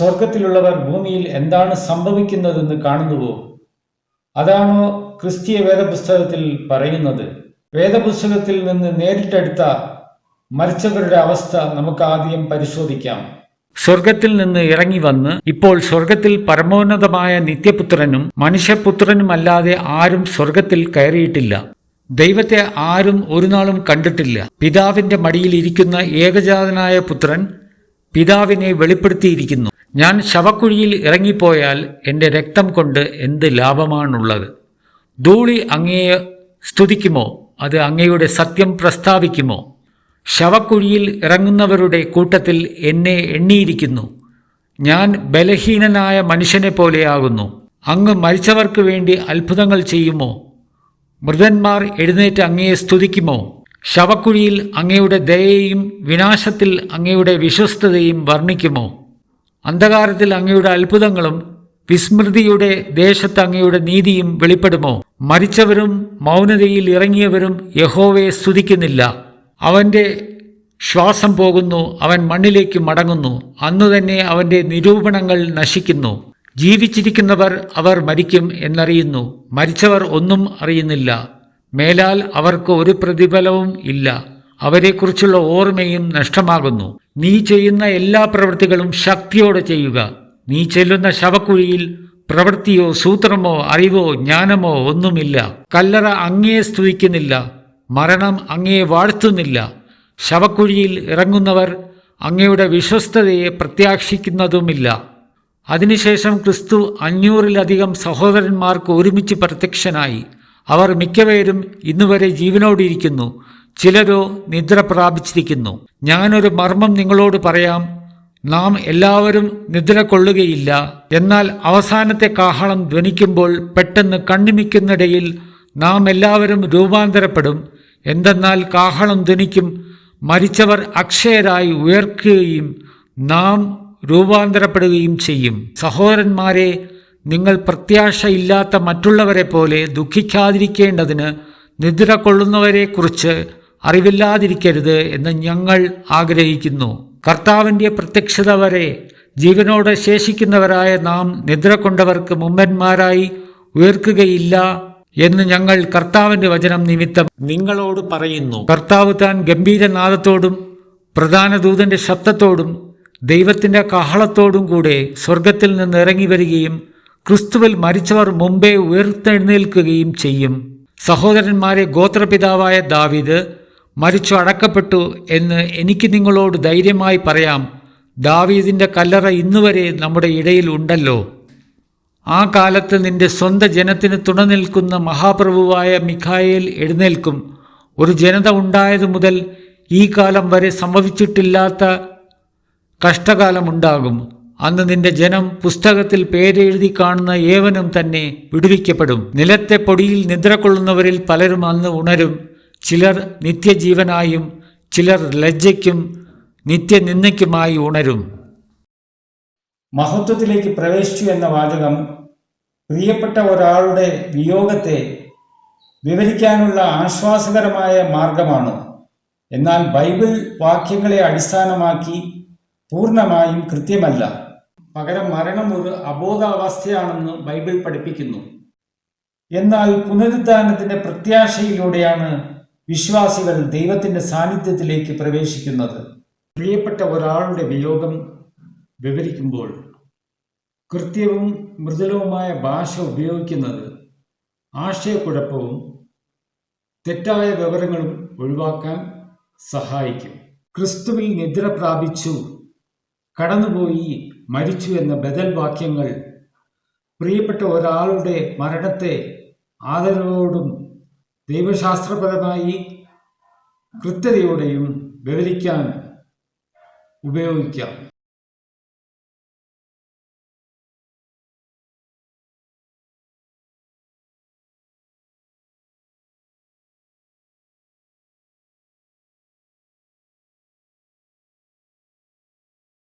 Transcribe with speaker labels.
Speaker 1: സ്വർഗത്തിലുള്ളവർ ഭൂമിയിൽ എന്താണ് സംഭവിക്കുന്നതെന്ന് കാണുന്നുവോ? അതാണോ ക്രിസ്തീയ വേദപുസ്തകത്തിൽ പറയുന്നത്. വേദപുസ്തകത്തിൽ നിന്ന് നേരിട്ടെടുത്ത മരിച്ചവരുടെ അവസ്ഥ നമുക്ക് ആദ്യം പരിശോധിക്കാം. സ്വർഗത്തിൽ നിന്ന് ഇറങ്ങി വന്ന് ഇപ്പോൾ സ്വർഗത്തിൽ പരമോന്നതമായ നിത്യപുത്രനും മനുഷ്യപുത്രനുമല്ലാതെ ആരും സ്വർഗത്തിൽ കയറിയിട്ടില്ല. ദൈവത്തെ ആരും ഒരു നാളും കണ്ടിട്ടില്ല. പിതാവിന്റെ മടിയിൽ ഇരിക്കുന്ന ഏകജാതനായ പുത്രൻ പിതാവിനെ വെളിപ്പെടുത്തിയിരിക്കുന്നു. ഞാൻ ശവക്കുഴിയിൽ ഇറങ്ങിപ്പോയാൽ എന്റെ രക്തം കൊണ്ട് എന്ത് ലാഭമാണുള്ളത്? ധൂളി അങ്ങയെ സ്തുതിക്കുമോ? അത് അങ്ങയുടെ സത്യം പ്രസ്താവിക്കുമോ? ശവക്കുഴിയിൽ ഇറങ്ങുന്നവരുടെ കൂട്ടത്തിൽ എന്നെ എണ്ണിയിരിക്കുന്നു. ഞാൻ ബലഹീനനായ മനുഷ്യനെ പോലെയാകുന്നു. അങ്ങ് മരിച്ചവർക്ക് വേണ്ടി അത്ഭുതങ്ങൾ ചെയ്യുമോ? മൃതന്മാർ എഴുന്നേറ്റ് അങ്ങയെ സ്തുതിക്കുമോ? ശവക്കുഴിയിൽ അങ്ങയുടെ ദയയെയും വിനാശത്തിൽ അങ്ങയുടെ വിശ്വസ്തതയും വർണിക്കുമോ? അന്ധകാരത്തിൽ അങ്ങയുടെ അത്ഭുതങ്ങളും വിസ്മൃതിയുടെ ദേശത്ത് അങ്ങയുടെ നീതിയും വെളിപ്പെടുമോ? മരിച്ചവരും മൗനതയിൽ ഇറങ്ങിയവരും യഹോവയെ സ്തുതിക്കുന്നില്ല. അവന്റെ ശ്വാസം പോകുന്നു അവൻ മണ്ണിലേക്ക് മടങ്ങുന്നു. അന്നു തന്നെ അവന്റെ നിരൂപണങ്ങൾ നശിക്കുന്നു. ജീവിച്ചിരിക്കുന്നവർ അവർ മരിക്കും എന്നറിയുന്നു. മരിച്ചവർ ഒന്നും അറിയുന്നില്ല. മേലാൽ അവർക്ക് ഒരു പ്രതിഫലവും ഇല്ല. അവരെക്കുറിച്ചുള്ള ഓർമ്മയും നഷ്ടമാകുന്നു. നീ ചെയ്യുന്ന എല്ലാ പ്രവൃത്തികളും ശക്തിയോടെ ചെയ്യുക. നീ ചെല്ലുന്ന ശവക്കുഴിയിൽ പ്രവൃത്തിയോ സൂത്രമോ അറിവോ ജ്ഞാനമോ ഒന്നുമില്ല. കല്ലറ അങ്ങയെ സ്തുതിക്കുന്നില്ല. മരണം അങ്ങയെ വാഴ്ത്തുന്നില്ല. ശവക്കുഴിയിൽ ഇറങ്ങുന്നവർ അങ്ങയുടെ വിശ്വസ്തതയെ പ്രത്യാക്ഷിക്കുന്നതുമില്ല. അതിനുശേഷം ക്രിസ്തു അഞ്ഞൂറിലധികം സഹോദരന്മാർക്ക് ഒരുമിച്ച് പ്രത്യക്ഷനായി. അവർ മിക്കവരും ഇന്നുവരെ ജീവനോടിരിക്കുന്നു ചിലരോ നിദ്ര പ്രാപിച്ചിരിക്കുന്നു. ഞാനൊരു മർമ്മം നിങ്ങളോട് പറയാം. നാം എല്ലാവരും നിദ്ര കൊള്ളുകയില്ല എന്നാൽ അവസാനത്തെ കാഹളം ധ്വനിക്കുമ്പോൾ പെട്ടെന്ന് കണ്ണിമിക്കുന്നിടയിൽ നാം എല്ലാവരും രൂപാന്തരപ്പെടും. എന്തെന്നാൽ കാഹളം ധ്വനിക്കും മരിച്ചവർ അക്ഷയരായി ഉയർക്കുകയും നാം രൂപാന്തരപ്പെടുകയും ചെയ്യും. സഹോദരന്മാരെ നിങ്ങൾ പ്രത്യാശയില്ലാത്ത മറ്റുള്ളവരെ പോലെ ദുഃഖിക്കാതിരിക്കേണ്ടതിന് നിദ്ര കൊള്ളുന്നവരെക്കുറിച്ച് അറിവില്ലാതിരിക്കരുത് എന്ന് ഞങ്ങൾ ആഗ്രഹിക്കുന്നു. കർത്താവിന്റെ പ്രത്യക്ഷത വരെ ജീവനോടെ ശേഷിക്കുന്നവരായ നാം നിദ്ര കൊണ്ടവർക്ക് മുമ്പന്മാരായി ഉയർക്കുകയില്ല എന്ന് ഞങ്ങൾ കർത്താവിന്റെ വചനം നിമിത്തം നിങ്ങളോട് പറയുന്നു. കർത്താവ് താൻ ഗംഭീരനാദത്തോടും പ്രധാന ദൂതന്റെ ശബ്ദത്തോടും ദൈവത്തിന്റെ കഹളത്തോടും കൂടെ സ്വർഗത്തിൽ നിന്ന് ഇറങ്ങി വരികയും ക്രിസ്തുവിൽ മരിച്ചവർ മുമ്പേ ഉയർത്തെഴുന്നേൽക്കുകയും ചെയ്യും. സഹോദരന്മാരെ ഗോത്രപിതാവായ ദാവിദ് മരിച്ചു അടക്കപ്പെട്ടു എന്ന് എനിക്ക് നിങ്ങളോട് ധൈര്യമായി പറയാം. ദാവീദിന്റെ കല്ലറ ഇന്നുവരെ നമ്മുടെ ഇടയിൽ ഉണ്ടല്ലോ. ആ കാലത്ത് നിന്റെ സ്വന്തം ജനത്തിന് തുണ നിൽക്കുന്ന മഹാപ്രഭുവായ മിഖായേൽ എഴുന്നേൽക്കും. ഒരു ജനത ഉണ്ടായതു മുതൽ ഈ കാലം വരെ സംഭവിച്ചിട്ടില്ലാത്ത കഷ്ടകാലമുണ്ടാകും അന്ന് നിന്റെ ജനം പുസ്തകത്തിൽ പേരെഴുതി കാണുന്ന ഏവനും തന്നെ വിടുവിക്കപ്പെടും. നിലത്തെ പൊടിയിൽ നിദ്ര കൊള്ളുന്നവരിൽ പലരും അന്ന് ഉണരും. ചിലർ നിത്യജീവനായും ചിലർ ലജ്ജയ്ക്കും നിത്യനിന്ദയ്ക്കുമായി ഉണരും. മഹത്വത്തിലേക്ക് പ്രവേശിച്ചു എന്ന വാചകം പ്രിയപ്പെട്ട ഒരാളുടെ വിയോഗത്തെ വിവരിക്കാനുള്ള ആശ്വാസകരമായ മാർഗമാണ്. എന്നാൽ ബൈബിൾ വാക്യങ്ങളെ അടിസ്ഥാനമാക്കി പൂർണമായും കൃത്യമല്ല. പകരം മരണം ഒരു അബോധാവസ്ഥയാണെന്ന് ബൈബിൾ പഠിപ്പിക്കുന്നു. എന്നാൽ പുനരുദ്ധാനത്തിന്റെ പ്രത്യാശയിലൂടെയാണ് വിശ്വാസികൾ ദൈവത്തിന്റെ സാന്നിധ്യത്തിലേക്ക് പ്രവേശിക്കുന്നത്. പ്രിയപ്പെട്ട ഒരാളുടെ വിയോഗം വിവരിക്കുമ്പോൾ കൃത്യവും മൃദുലവുമായ ഭാഷ ഉപയോഗിക്കുന്നത് ആശയക്കുഴപ്പവും തെറ്റായ വിവരങ്ങളും ഒഴിവാക്കാൻ സഹായിക്കും. ക്രിസ്തുവിൽ നിദ്ര പ്രാപിച്ചു കടന്നുപോയി മരിച്ചു എന്ന ബദൽ വാക്യങ്ങൾ പ്രിയപ്പെട്ട ഒരാളുടെ മരണത്തെ ആദരവോടും ദൈവശാസ്ത്രപരമായി കൃത്യതയോടെയും വിവരിക്കാൻ ഉപയോഗിക്കാം.